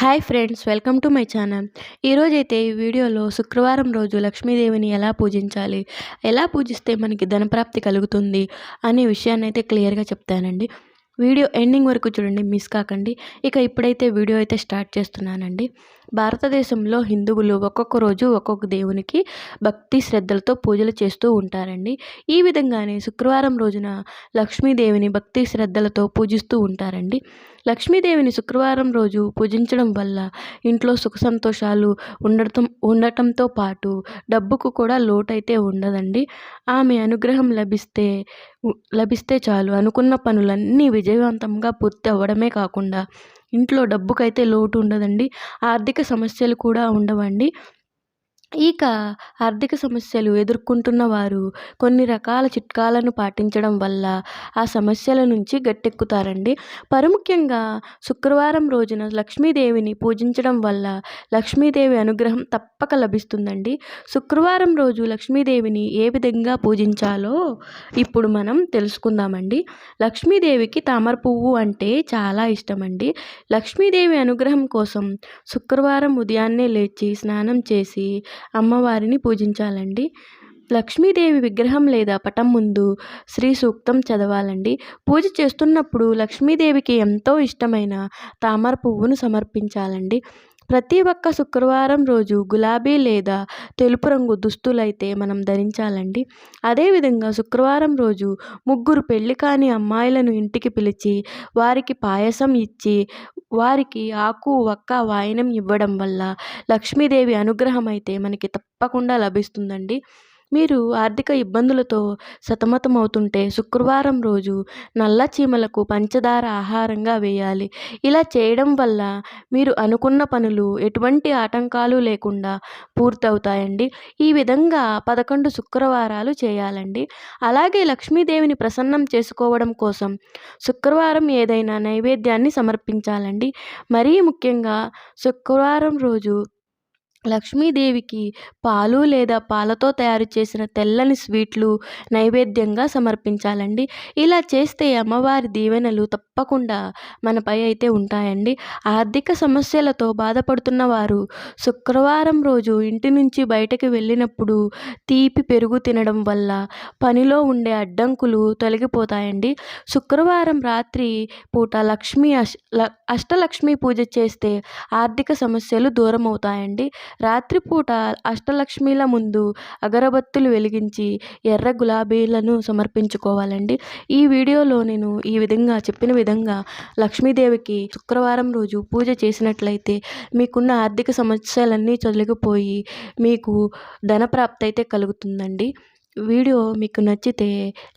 Hi friends welcome to my channel. ఈరోజైతే ఈ వీడియోలో శుక్రవారం రోజు లక్ష్మీదేవిని ఎలా పూజించాలి ఎలా పూజిస్తే మనకి ధనప్రాప్తి కలుగుతుంది అనే విషయాన్ని అయితే క్లియర్గా చెప్తానండి. వీడియో ఎండింగ్ వరకు చూడండి మిస్ కాకండి. ఇక ఇప్పుడైతే వీడియో అయితే స్టార్ట్ చేస్తున్నానండి. భారతదేశంలో హిందువులు ఒక్కొక్క రోజు ఒక్కొక్క దేవునికి భక్తి శ్రద్ధలతో పూజలు చేస్తూ ఉంటారండి. ఈ విధంగానే శుక్రవారం రోజున లక్ష్మీదేవిని భక్తి శ్రద్ధలతో పూజిస్తూ ఉంటారండి. లక్ష్మీదేవిని శుక్రవారం రోజు పూజించడం వల్ల ఇంట్లో సుఖ సంతోషాలు ఉండటం ఉండటంతో పాటు డబ్బుకు కూడా లోటైతే ఉండదండి. ఆమె అనుగ్రహం లభిస్తే లభిస్తే చాలు అనుకున్న పనులన్నీ విజయవంతంగా పూర్తి అవ్వడమే కాకుండా ఇంట్లో డబ్బుకైతే లోటు ఉండదండి. ఆర్థిక సమస్యలు కూడా ఉండవండి. ఇక ఆర్థిక సమస్యలు ఎదుర్కొంటున్న వారు కొన్ని రకాల చిట్కాలను పాటించడం వల్ల ఆ సమస్యల నుంచి గట్టెక్కుతారండి. పరముఖ్యంగా శుక్రవారం రోజున లక్ష్మీదేవిని పూజించడం వల్ల లక్ష్మీదేవి అనుగ్రహం తప్పక లభిస్తుందండి. శుక్రవారం రోజు లక్ష్మీదేవిని ఏ విధంగా పూజించాలో ఇప్పుడు మనం తెలుసుకుందామండి. లక్ష్మీదేవికి తామర పువ్వు అంటే చాలా ఇష్టమండి. లక్ష్మీదేవి అనుగ్రహం కోసం శుక్రవారం ఉదయాన్నే లేచి స్నానం చేసి అమ్మవారిని పూజించాలండి. లక్ష్మీదేవి విగ్రహం లేదా పటం ముందు శ్రీ సూక్తం చదవాలండి. పూజ చేస్తున్నప్పుడు లక్ష్మీదేవికి ఎంతో ఇష్టమైన తామర పువ్వును సమర్పించాలండి. ప్రతి ఒక్క శుక్రవారం రోజు గులాబీ లేదా తెలుపు రంగు దుస్తులైతే మనం ధరించాలండి. అదేవిధంగా శుక్రవారం రోజు ముగ్గురు పెళ్ళి కాని అమ్మాయిలను ఇంటికి పిలిచి వారికి పాయసం ఇచ్చి వారికి ఆకు వక్క వాయనం ఇవ్వడం వల్ల లక్ష్మీదేవి అనుగ్రహం అయితే మనకి తప్పకుండా లభిస్తుందండి. మీరు ఆర్థిక ఇబ్బందులతో సతమతమవుతుంటే శుక్రవారం రోజు నల్ల చీమలకు పంచదార ఆహారంగా వేయాలి. ఇలా చేయడం వల్ల మీరు అనుకున్న పనులు ఎటువంటి ఆటంకాలు లేకుండా పూర్తవుతాయండి. ఈ విధంగా పదకొండు శుక్రవారాలు చేయాలండి. అలాగే లక్ష్మీదేవిని ప్రసన్నం చేసుకోవడం కోసం శుక్రవారం ఏదైనా నైవేద్యాన్ని సమర్పించాలండి. మరీ ముఖ్యంగా శుక్రవారం రోజు లక్ష్మీదేవికి పాలు లేదా పాలతో తయారు చేసిన తెల్లని స్వీట్లు నైవేద్యంగా సమర్పించాలండి. ఇలా చేస్తే అమ్మవారి దీవెనలు తప్పకుండా మనపై అయితే ఉంటాయండి. ఆర్థిక సమస్యలతో బాధపడుతున్న వారు శుక్రవారం రోజు ఇంటి నుంచి బయటకు వెళ్ళినప్పుడు తీపి పెరుగు తినడం వల్ల పనిలో ఉండే అడ్డంకులు తొలగిపోతాయండి. శుక్రవారం రాత్రి పూట లక్ష్మీ అష్ అష్టలక్ష్మి పూజ చేస్తే ఆర్థిక సమస్యలు దూరం అవుతాయండి రాత్రిపూట అష్టలక్ష్మిల ముందు అగరబత్తులు వెలిగించి ఎర్ర గులాబీలను సమర్పించుకోవాలండి. ఈ వీడియోలో నేను ఈ విధంగా చెప్పిన విధంగా లక్ష్మీదేవికి శుక్రవారం రోజు పూజ చేసినట్లయితే మీకున్న ఆర్థిక సమస్యలన్నీ తొలగిపోయి మీకు ధనప్రాప్తి అయితే కలుగుతుందండి. వీడియో మీకు నచ్చితే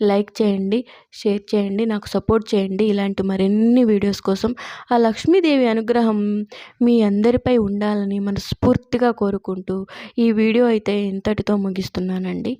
లైక్ చేయండి షేర్ చేయండి నాకు సపోర్ట్ చేయండి. ఇలాంటి మరిన్ని వీడియోస్ కోసం ఆ లక్ష్మీదేవి అనుగ్రహం మీ అందరిపై ఉండాలని మనస్ఫూర్తిగా కోరుకుంటూ ఈ వీడియో అయితే ఇంతటితో ముగిస్తున్నానండి.